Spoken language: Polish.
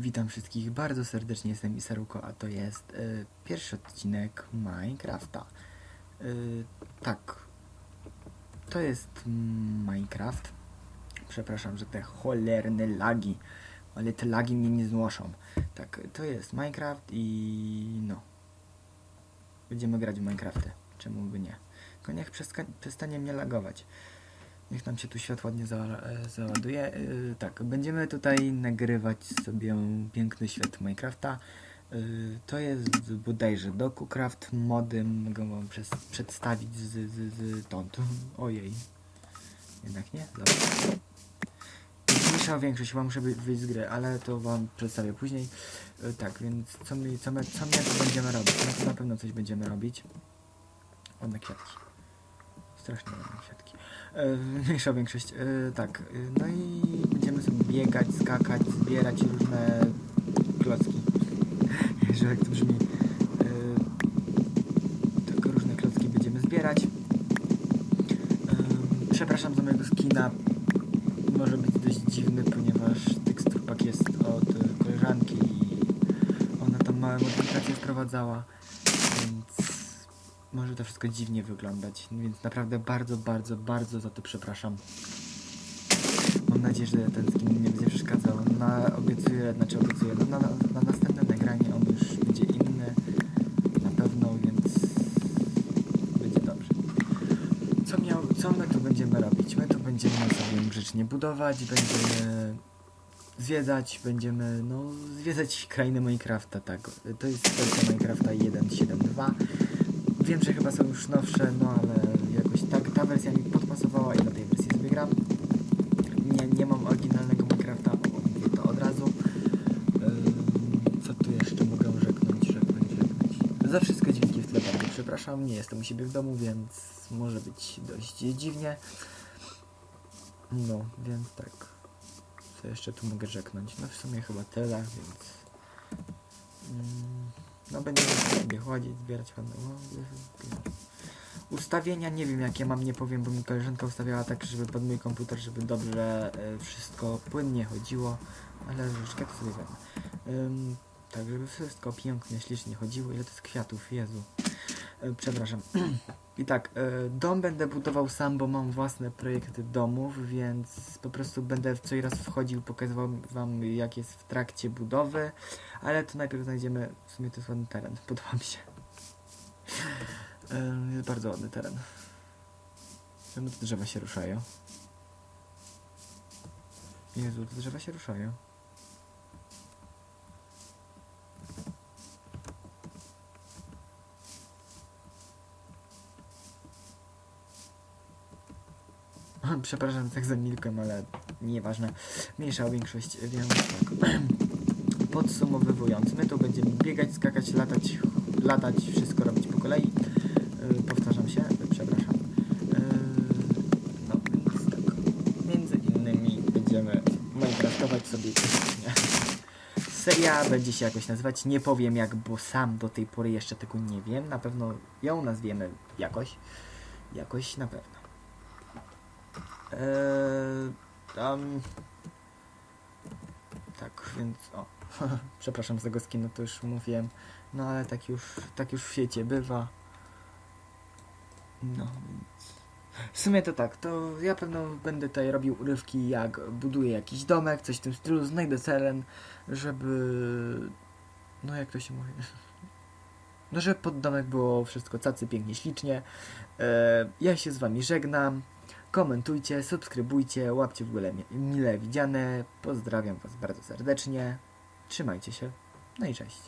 Witam wszystkich bardzo serdecznie, jestem Isaruko, a to jest y, pierwszy odcinek Minecrafta. Y, tak, to jest Minecraft. Przepraszam, że te cholerne lagi, ale te lagi mnie nie znoszą. Tak, to jest Minecraft i no. Będziemy grać w Minecrafty, czemu by nie. Tylko niech przestanie mnie lagować. Niech nam się tu świat ładnie e, załaduje. Yy, tak, będziemy tutaj nagrywać sobie piękny świat Minecrafta. Yy, to jest bodajże DokuCraft mody. Mogę wam przez, przedstawić z, z, z tą. Ojej. Jednak nie? Dobra. Mniejsza większość, chyba muszę wy- wyjść z gry, ale to wam przedstawię później. Tak, więc co my, co my, co my będziemy robić? Na pewno coś będziemy robić. Ładne kwiatki. Strasznie kwiatki. E, Mniejsza większość. E, tak. E, No i będziemy sobie biegać, skakać, zbierać różne klocki. Jezu, jak to brzmi. Tak, różne klocki będziemy zbierać. Przepraszam za mojego skina. Może być dość dziwny, ponieważ teksturpak jest od koleżanki i ona tam małe modyfikacje wprowadzała. Więc może to wszystko dziwnie wyglądać, więc naprawdę bardzo, bardzo, bardzo za to przepraszam. Mam nadzieję, że ten skin nie będzie przeszkadzał. Na, obiecuję, znaczy obiecuję, no, na, na, na następne nagranie on już będzie inny na pewno, więc będzie dobrze. Co, miał, co my tu będziemy robić? My tu będziemy sobie grzecznie budować, będziemy zwiedzać, będziemy no, zwiedzać krainy Minecrafta, tak. To jest wersja Minecrafta 1.7.2. Wiem, że chyba są już nowsze, no ale jakoś tak ta wersja mi podpasowała i na tej wersji sobie gram. Nie, nie mam oryginalnego Minecrafta, mówię to od razu. Co tu jeszcze mogę rzeknąć, rzeknąć, rzeknąć. Za wszystko dźwięki w tle przepraszam, nie jestem u siebie w domu, więc może być dość dziwnie. No, więc tak. Co jeszcze tu mogę rzeknąć? No w sumie chyba tyle, więc... No będziemy sobie chodzić, zbierać ładne... o, Ustawienia nie wiem jakie mam, nie powiem, bo mi koleżanka ustawiała tak, żeby pod mój komputer, żeby dobrze e, wszystko płynnie chodziło, ale troszeczkę to sobie wezmę. Ym, tak, żeby wszystko pięknie, ślicznie chodziło. Ile to jest kwiatów, Jezu. E, przepraszam. I tak, e, dom będę budował sam, bo mam własne projekty domów, więc po prostu będę co raz wchodził, pokazywał wam jak jest w trakcie budowy, ale to najpierw znajdziemy, w sumie to jest ładny teren, podoba mi się. E, Jest bardzo ładny teren. Czemu te drzewa się ruszają? Jezu, te drzewa się ruszają. Przepraszam, tak zamilkłem, ale nieważne. Mniejsza o większość, więc tak. Podsumowując, my tu będziemy biegać, skakać, latać, latać, wszystko robić po kolei. Yy, powtarzam się, przepraszam. Yy, no więc tak. Między innymi będziemy minecraftować sobie. Seria będzie się jakoś nazywać, nie powiem jak, bo sam do tej pory jeszcze tego nie wiem. Na pewno ją nazwiemy jakoś. Jakoś na pewno. Eee, tam... Tak, więc o. Przepraszam z tego skinu, to już mówiłem. No ale tak już, tak już w świecie bywa. No więc... W sumie to tak, to ja pewno będę tutaj robił urywki jak buduję jakiś domek, coś w tym stylu, znajdę teren, żeby... No jak to się mówi? No żeby pod domek było wszystko cacy, pięknie, ślicznie. E, ja się z wami żegnam. Komentujcie, subskrybujcie, łapcie w mi- mile widziane. Pozdrawiam was bardzo serdecznie. Trzymajcie się. No i cześć.